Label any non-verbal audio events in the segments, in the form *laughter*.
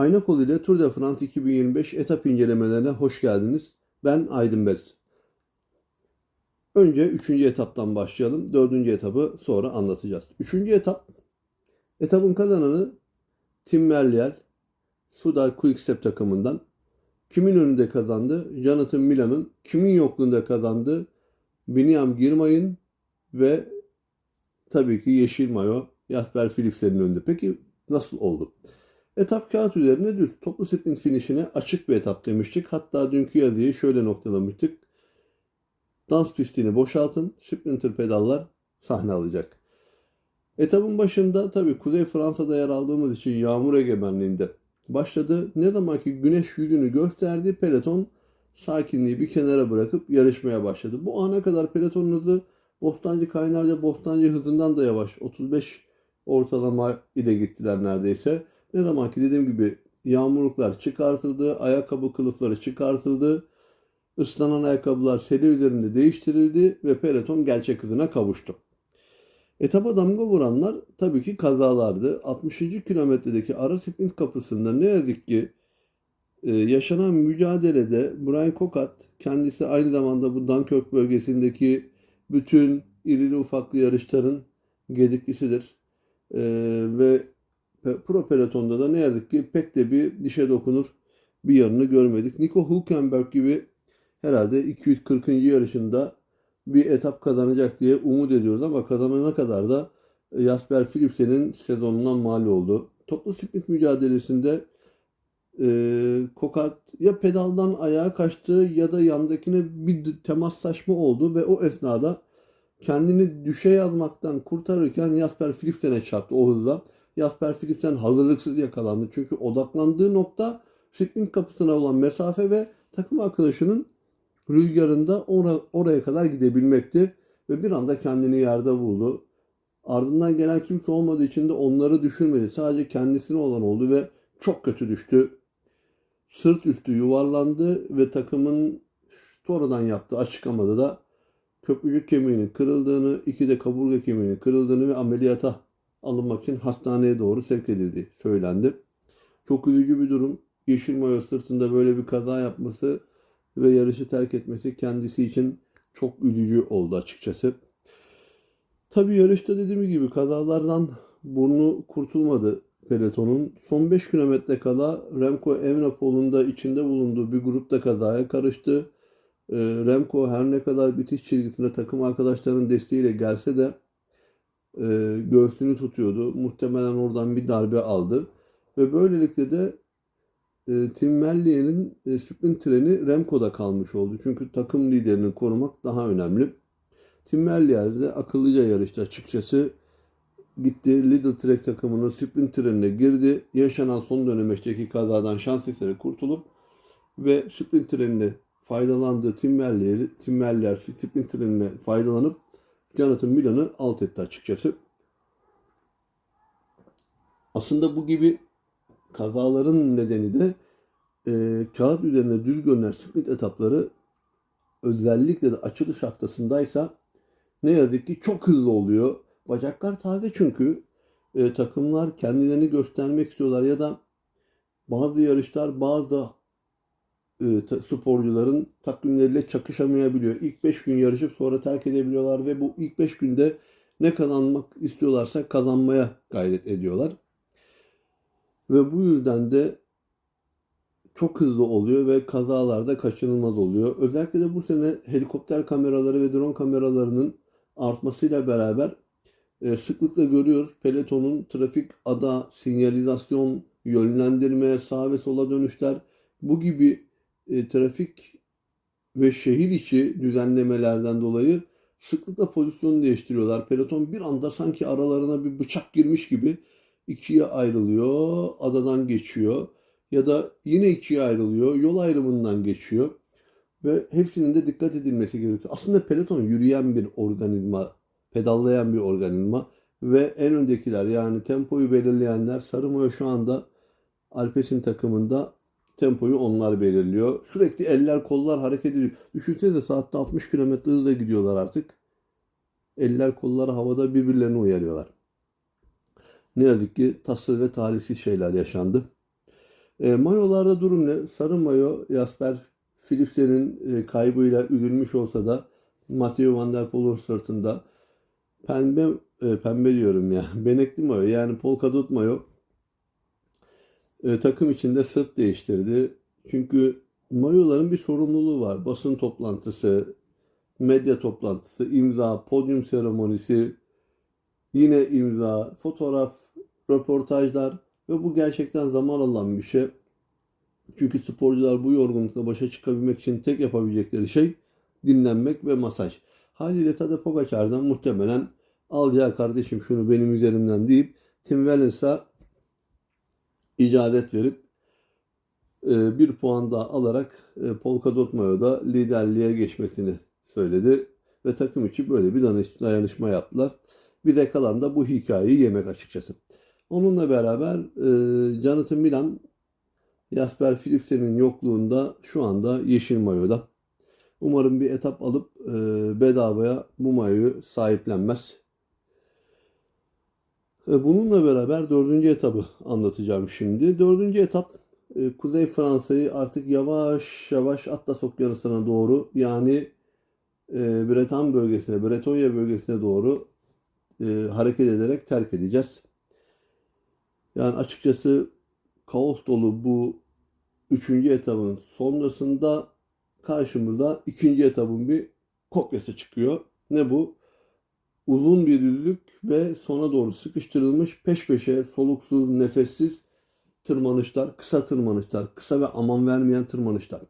Aynakol ile Tour de France 2025 etap incelemelerine hoş geldiniz. Ben Aydın Bez. Önce 3. etaptan başlayalım. 4. etabı sonra anlatacağız. 3. etap, etapın kazananı Tim Merlier, Sudal Quickstep takımından. Kimin önünde kazandı? Jonathan Milan'ın. Kimin yokluğunda kazandı? Biniam Girmay'ın ve tabii ki Yeşil Mayo Jasper Philipsen'in önünde. Peki nasıl oldu? Etap kağıt üzerinde düz. Toplu sprint finişine açık bir etap demiştik. Hatta dünkü yazıyı şöyle noktalamıştık. Dans pistini boşaltın. Sprinter pedallar sahne alacak. Etapın başında tabii Kuzey Fransa'da yer aldığımız için yağmur egemenliğinde başladı. Ne zaman ki güneş yüzünü gösterdi peloton sakinliği bir kenara bırakıp yarışmaya başladı. Bu ana kadar pelotonun hızı Bostancı Kaynarca Bostancı hızından da yavaş. 35 ortalama ile gittiler neredeyse. Ne zaman ki dediğim gibi yağmurluklar çıkartıldı, ayakkabı kılıfları çıkartıldı, ıslanan ayakkabılar seli üzerinde değiştirildi ve peloton gerçek hızına kavuştu. Etapa damga vuranlar tabii ki kazalardı. 60. kilometredeki ara sprint kapısında ne yazık ki e, yaşanan mücadelede Brian Kokat kendisi aynı zamanda bu Dunkirk bölgesindeki bütün irili ufaklı yarışların gediklisidir. E, ve pro pelotonda da ne yazık ki pek de bir dişe dokunur bir yanını görmedik. Nico Hülkenberg gibi herhalde 240. yarışında bir etap kazanacak diye umut ediyoruz ama kazanana kadar da Jasper Philipsen'in sezonundan mal oldu. Toplu sprint mücadelesinde e, Kokart ya pedaldan ayağa kaçtı ya da yandakine bir temaslaşma oldu ve o esnada kendini düşe yazmaktan kurtarırken Jasper Philipsen'e çarptı o hızla. Jasper Philipsen hazırlıksız yakalandı. Çünkü odaklandığı nokta sprint kapısına olan mesafe ve takım arkadaşının rüzgarında or- oraya kadar gidebilmekti. Ve bir anda kendini yerde buldu. Ardından gelen kimse olmadığı için de onları düşürmedi. Sadece kendisine olan oldu ve çok kötü düştü. Sırt üstü yuvarlandı ve takımın sonradan yaptığı açıklamada da köprücük kemiğinin kırıldığını, iki de kaburga kemiğinin kırıldığını ve ameliyata alınmak için hastaneye doğru sevk edildiği söylendi. Çok üzücü bir durum. Yeşil mayo sırtında böyle bir kaza yapması ve yarışı terk etmesi kendisi için çok üzücü oldu açıkçası. Tabii yarışta dediğim gibi kazalardan burnu kurtulmadı pelotonun. Son 5 kilometre kala Remco Evenepoel'un da içinde bulunduğu bir grupta kazaya karıştı. Ee, Remco her ne kadar bitiş çizgisine takım arkadaşlarının desteğiyle gelse de e, göğsünü tutuyordu. Muhtemelen oradan bir darbe aldı. Ve böylelikle de e, Tim Mellier'in e, sprint treni Remco'da kalmış oldu. Çünkü takım liderini korumak daha önemli. Tim Merlier de akıllıca yarıştı açıkçası. Gitti Lidl Trek takımının sprint trenine girdi. Yaşanan son dönemeçteki kazadan şans eseri kurtulup ve sprint trenine faydalandığı Tim Merlier, Tim Merlier sprint trenine faydalanıp Jonathan Milan'ı alt etti açıkçası. Aslında bu gibi kazaların nedeni de e, kağıt üzerinde düz görünen sprint etapları özellikle de açılış haftasındaysa ne yazık ki çok hızlı oluyor. Bacaklar taze çünkü e, takımlar kendilerini göstermek istiyorlar ya da bazı yarışlar bazı sporcuların takvimleriyle çakışamayabiliyor. İlk 5 gün yarışıp sonra terk edebiliyorlar ve bu ilk 5 günde ne kazanmak istiyorlarsa kazanmaya gayret ediyorlar. Ve bu yüzden de çok hızlı oluyor ve kazalarda kaçınılmaz oluyor. Özellikle de bu sene helikopter kameraları ve drone kameralarının artmasıyla beraber e, sıklıkla görüyoruz. Pelotonun trafik ada, sinyalizasyon, yönlendirme, sağ ve sola dönüşler bu gibi e, trafik ve şehir içi düzenlemelerden dolayı sıklıkla pozisyonu değiştiriyorlar. Peloton bir anda sanki aralarına bir bıçak girmiş gibi ikiye ayrılıyor, adadan geçiyor ya da yine ikiye ayrılıyor, yol ayrımından geçiyor ve hepsinin de dikkat edilmesi gerekiyor. Aslında peloton yürüyen bir organizma, pedallayan bir organizma ve en öndekiler yani tempoyu belirleyenler Sarı şu anda Alpes'in takımında tempoyu onlar belirliyor. Sürekli eller kollar hareket ediyor. Düşünsenize saatte 60 km hızla gidiyorlar artık. Eller kollar havada birbirlerini uyarıyorlar. Ne yazık ki tatsız ve talihsiz şeyler yaşandı. E, mayolarda durum ne? Sarı mayo Jasper Philipsen'in e, kaybıyla üzülmüş olsa da Mathieu Van Der Poel'un sırtında pembe e, pembe diyorum ya. *laughs* Benekli mayo yani polkadot mayo e, takım içinde sırt değiştirdi. Çünkü mayoların bir sorumluluğu var. Basın toplantısı, medya toplantısı, imza, podyum seremonisi, yine imza, fotoğraf, röportajlar ve bu gerçekten zaman alan bir şey. Çünkü sporcular bu yorgunlukla başa çıkabilmek için tek yapabilecekleri şey dinlenmek ve masaj. Haliyle Tadej Pogacar'dan muhtemelen al ya kardeşim şunu benim üzerimden deyip Tim Wellens'a icadet verip e, bir puan daha alarak e, Polkadot Mayo'da liderliğe geçmesini söyledi. Ve takım içi böyle bir dayanışma yaptılar. Bir de kalan da bu hikayeyi yemek açıkçası. Onunla beraber e, Jonathan Milan Jasper Philipsen'in yokluğunda şu anda yeşil mayoda. Umarım bir etap alıp e, bedavaya bu mayoyu sahiplenmez. E, bununla beraber dördüncü etabı anlatacağım şimdi. Dördüncü etap e, Kuzey Fransa'yı artık yavaş yavaş Atlas Okyanusu'na doğru yani e, Breton bölgesine, Bretonya bölgesine doğru hareket ederek terk edeceğiz. Yani açıkçası kaos dolu bu üçüncü etabın sonrasında karşımıza ikinci etabın bir kopyası çıkıyor. Ne bu? Uzun bir düzlük ve sona doğru sıkıştırılmış peş peşe soluksuz, nefessiz tırmanışlar, kısa tırmanışlar, kısa ve aman vermeyen tırmanışlar.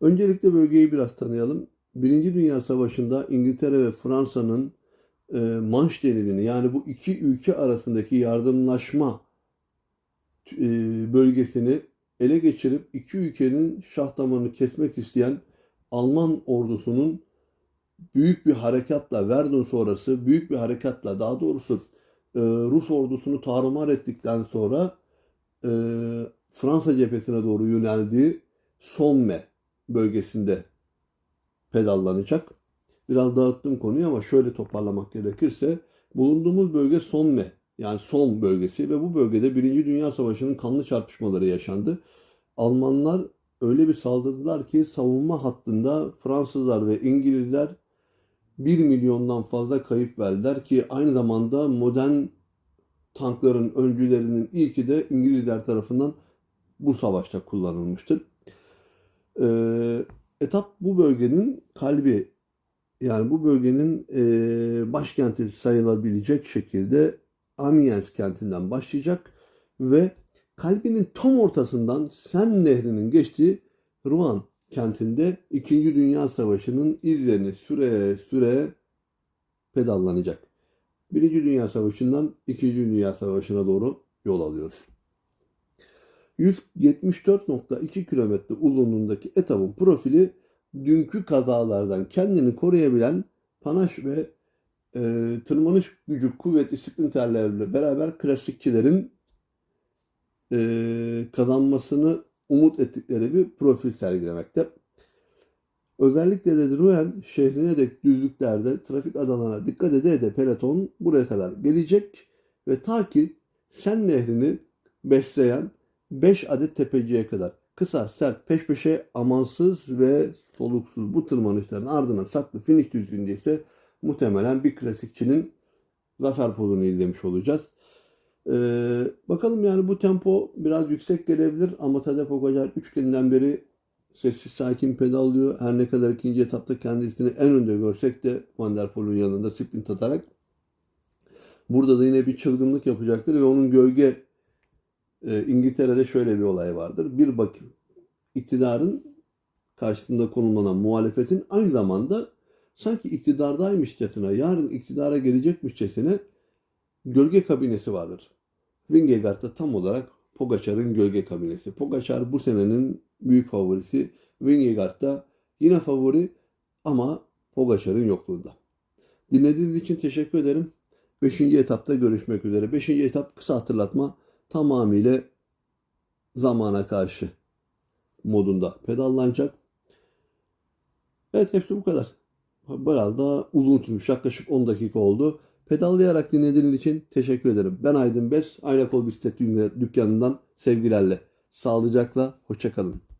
Öncelikle bölgeyi biraz tanıyalım. Birinci Dünya Savaşı'nda İngiltere ve Fransa'nın e, Manş denizini yani bu iki ülke arasındaki yardımlaşma e, bölgesini ele geçirip iki ülkenin şah damarını kesmek isteyen Alman ordusunun büyük bir harekatla Verdun sonrası büyük bir harekatla daha doğrusu e, Rus ordusunu tarumar ettikten sonra e, Fransa cephesine doğru yöneldiği Somme bölgesinde pedallanacak. Biraz dağıttım konuyu ama şöyle toparlamak gerekirse bulunduğumuz bölge Somme yani Somme bölgesi ve bu bölgede Birinci Dünya Savaşı'nın kanlı çarpışmaları yaşandı. Almanlar öyle bir saldırdılar ki savunma hattında Fransızlar ve İngilizler 1 milyondan fazla kayıp verdiler ki aynı zamanda modern tankların öncülerinin ilki de İngilizler tarafından bu savaşta kullanılmıştır. Ee, etap bu bölgenin kalbi yani bu bölgenin e, başkenti sayılabilecek şekilde Amiens kentinden başlayacak ve kalbinin tam ortasından Sen Nehri'nin geçtiği Rouen kentinde 2. Dünya Savaşı'nın izlerini süre süre pedallanacak. 1. Dünya Savaşı'ndan 2. Dünya Savaşı'na doğru yol alıyoruz. 174.2 kilometre uzunluğundaki etapın profili dünkü kazalardan kendini koruyabilen panaş ve e, tırmanış gücü kuvvetli sprinterlerle beraber klasikçilerin e, kazanmasını umut ettikleri bir profil sergilemekte. Özellikle de Rouen şehrine dek düzlüklerde trafik adalarına dikkat ede ede peloton buraya kadar gelecek ve ta ki Sen Nehri'ni besleyen 5 adet tepeciye kadar kısa, sert, peş peşe, amansız ve soluksuz bu tırmanışların ardından saklı finish düzlüğünde ise muhtemelen bir klasikçinin zafer pozunu izlemiş olacağız. Ee, bakalım yani bu tempo biraz yüksek gelebilir ama Tadej Pogacar 3 günden beri sessiz sakin pedallıyor. Her ne kadar ikinci etapta kendisini en önde görsek de Van der Poel'un yanında sprint atarak burada da yine bir çılgınlık yapacaktır ve onun gölge e, İngiltere'de şöyle bir olay vardır. Bir bak iktidarın karşısında konumlanan muhalefetin aynı zamanda sanki iktidardaymışçasına, yarın iktidara gelecekmişçesine gölge kabinesi vardır. Vingegaard'da tam olarak Pogacar'ın gölge kabinesi. Pogacar bu senenin büyük favorisi. Vingegaard'da yine favori ama Pogacar'ın yokluğunda. Dinlediğiniz için teşekkür ederim. Beşinci etapta görüşmek üzere. Beşinci etap kısa hatırlatma tamamıyla zamana karşı modunda pedallanacak. Evet hepsi bu kadar. Biraz daha uzun sürmüş. Yaklaşık 10 dakika oldu. Pedallayarak dinlediğiniz için teşekkür ederim. Ben Aydın Bes, Aynakol Bisiklet Dükkanı'ndan sevgilerle. Sağlıcakla, hoşçakalın.